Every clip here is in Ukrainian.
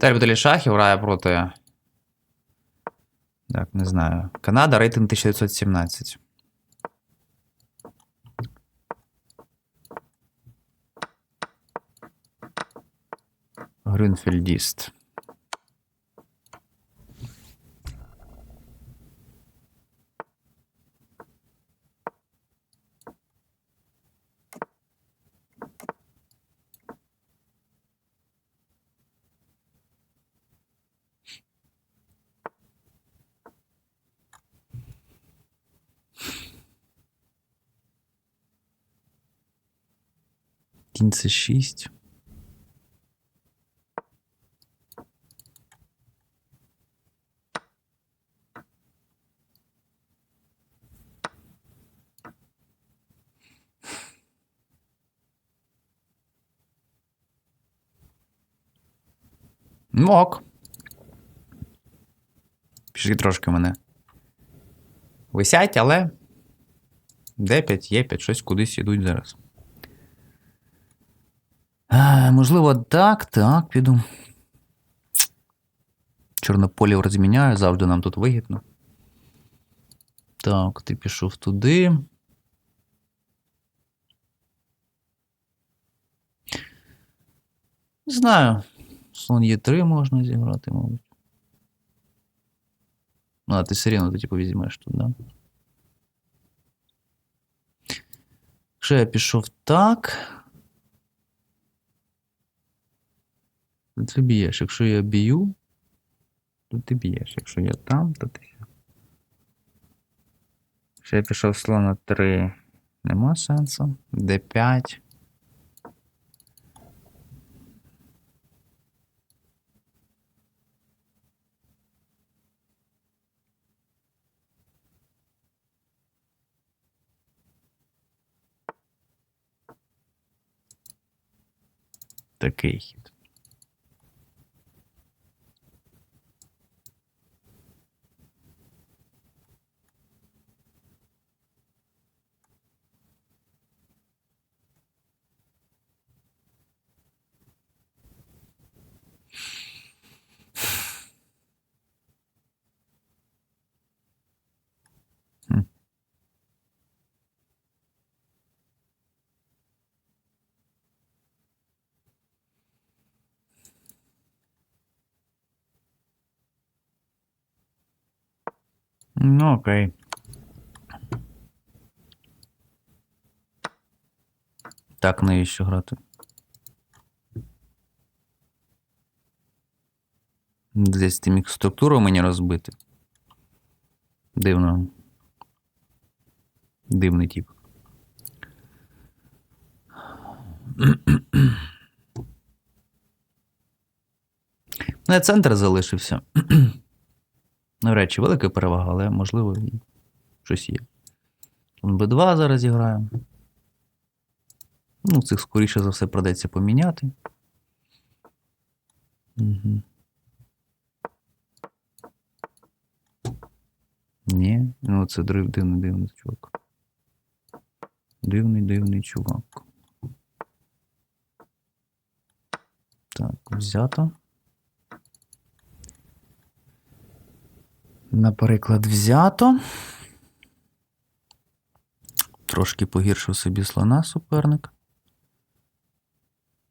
Тербітелі шахів грає проти. Так, не знаю. Канада, рейтинг 1917. Грюнфельдіст. Кінь це 6. Мок. Пішки трошки мене. Висять, але. Д5, Є5, щось кудись ідуть зараз. Можливо, так, так, піду. Чорнополів розміняю, завжди нам тут вигідно. Так, ти пішов туди. Не знаю. Слон Є3 можна зіграти, мабуть. Ну, а ти все рівно тоді повізьмеш тут, да? Якщо я пішов так. то ти б'єш. Якщо я б'ю, то ти б'єш. Якщо я там, то ти. Якщо я пішов слона 3, нема сенсу. Д5. Такий хід. Ну, окей. Так, навіщо грати? Десь ти міг структуру мені розбити. Дивно. Дивний тип. Ну, я центр залишився. Навряд чи велика перевага, але можливо і щось є. Слон Б2 зараз зіграємо. Ну, цих скоріше за все придеться поміняти. Угу. Ні, ну це дивний дивний чувак. Дивний дивний чувак. Так, взято. Наприклад, взято. Трошки погіршив собі слона суперник.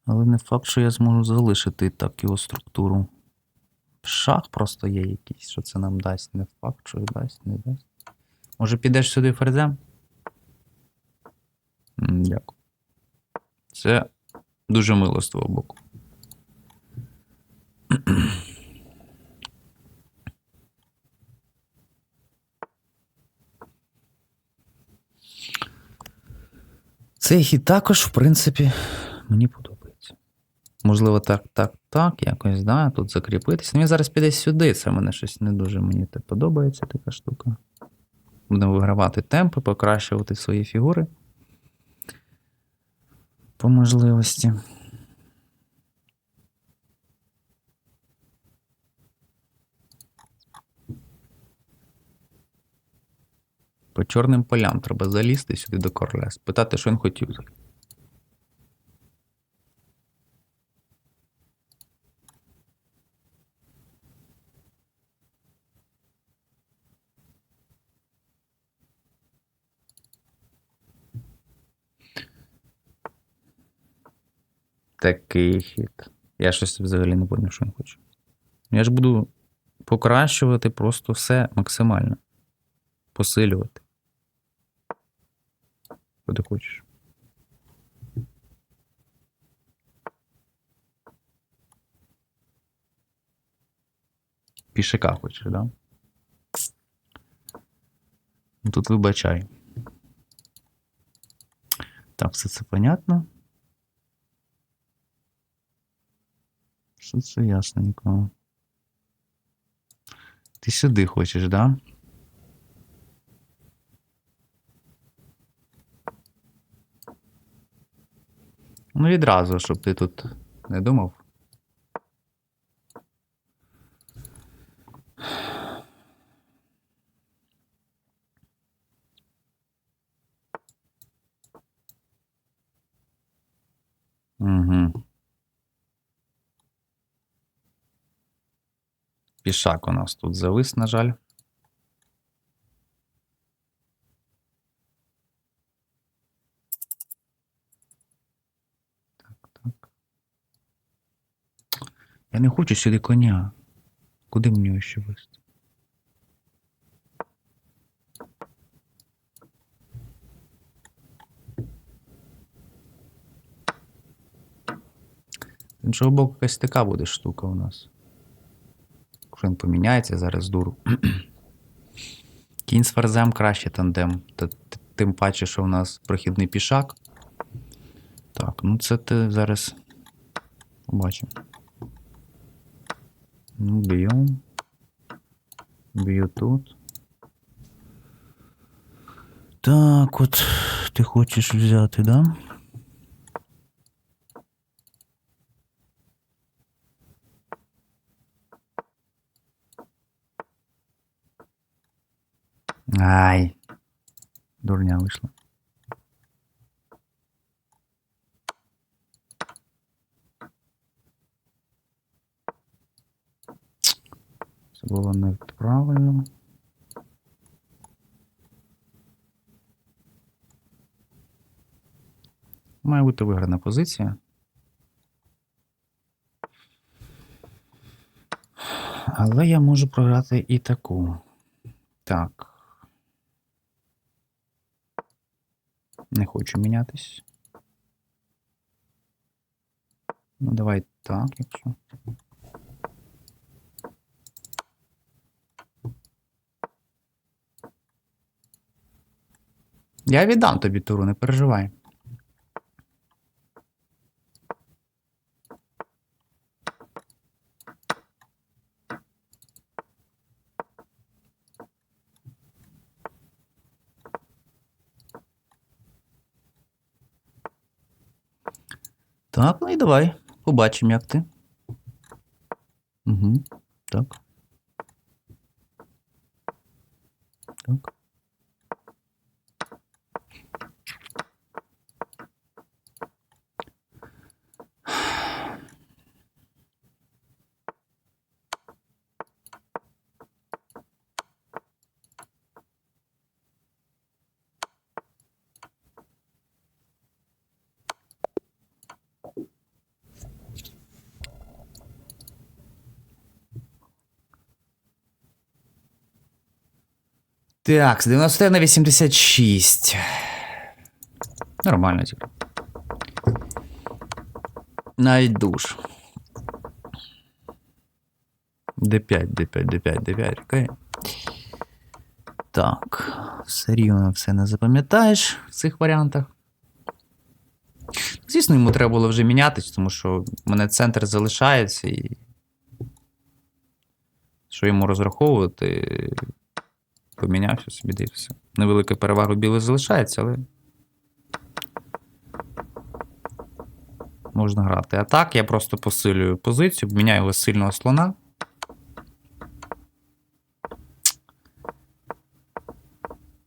Але не факт, що я зможу залишити так його структуру. Шах просто є якийсь, що це нам дасть. Не факт, що дасть, не дасть. Може, підеш сюди ферзем? Дякую. Це дуже мило з твого боку. Цей хід також, в принципі, мені подобається. Можливо, так, так, так, якось, да, тут закріпитися. Ну, він зараз піде сюди. Це мене щось не дуже мені те подобається, така штука. Будемо вигравати темпи, покращувати свої фігури. По можливості. По чорним полям треба залізти сюди до короля, спитати, що він хотів. Такий хід. Я щось взагалі не поняв, що він хоче. Я ж буду покращувати просто все максимально. Посилювати. Що ти хочеш? Пішака хочеш, да? Ну, Тут вибачай. Так, все це понятно. Все це ясненько. Ти сюди хочеш, да? Ну, відразу, щоб ти тут не думав. Угу. Пішак у нас тут завис, на жаль. Так, так. Я не хочу сюди коня. Куди мені його ще вести? З іншого боку, якась така буде штука у нас. Якщо він поміняється зараз дуру. Кінь з ферзем краще тандем. Та- Тим паче, що у нас прохідний пішак. Так, ну це ти зараз побачимо. Ну, б'ю. Б'ю тут. Так, от ти хочеш взяти, да? Ай. Дурня вийшла. Було неправильно. Має бути виграна позиція. Але я можу програти і таку. Так. Не хочу мінятись. Ну, давай так, якщо. Я віддам тобі туру, не переживай. Так, ну і давай. Побачимо, як ти. Угу. Так. Так. Так, з 90 на 86. Нормально типу. Навіть душ. D5, D5, D5, D5, окей. Так, все рівно все не запам'ятаєш в цих варіантах. Звісно, йому треба було вже мінятись, тому що в мене центр залишається і. Що йому розраховувати, помінявся собі все. Невелика перевага білий залишається, але. Можна грати. А так я просто посилюю позицію, міняю його сильного слона.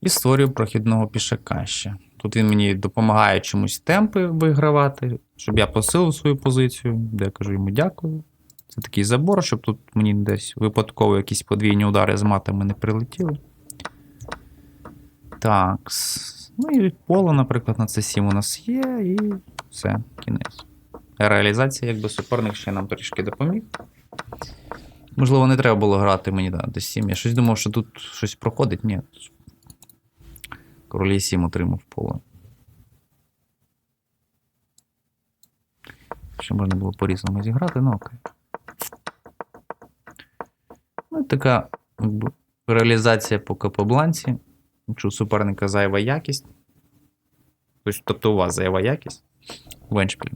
І створюю прохідного пішака ще. Тут він мені допомагає чомусь темпи вигравати, щоб я посилив свою позицію, де я кажу йому дякую. Це такий забор, щоб тут мені десь випадково якісь подвійні удари з матами не прилетіли. Так. Ну і поле, наприклад, на C7 у нас є, і все, кінець. реалізація, якби суперник ще нам трішки допоміг. Можливо, не треба було грати мені да, до 7. Я щось думав, що тут щось проходить. Ні. Королі 7 отримав поле. Ще можна було по-різному зіграти, ну окей. Ну, така реалізація по капобланці. Якщо у суперника зайва якість. Тобто, тобто у вас зайва якість в еншпілі.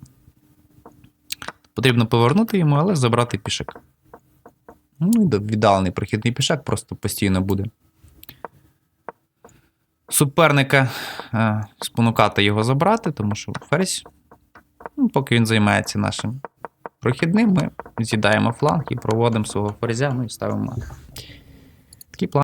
Потрібно повернути йому, але забрати пішак. Ну, і віддалений прохідний пішак просто постійно буде. Суперника е, спонукати його забрати, тому що ферзь, ну, поки він займається нашим прохідним, ми з'їдаємо фланг і проводимо свого ферзя, ну і ставимо. Такий план.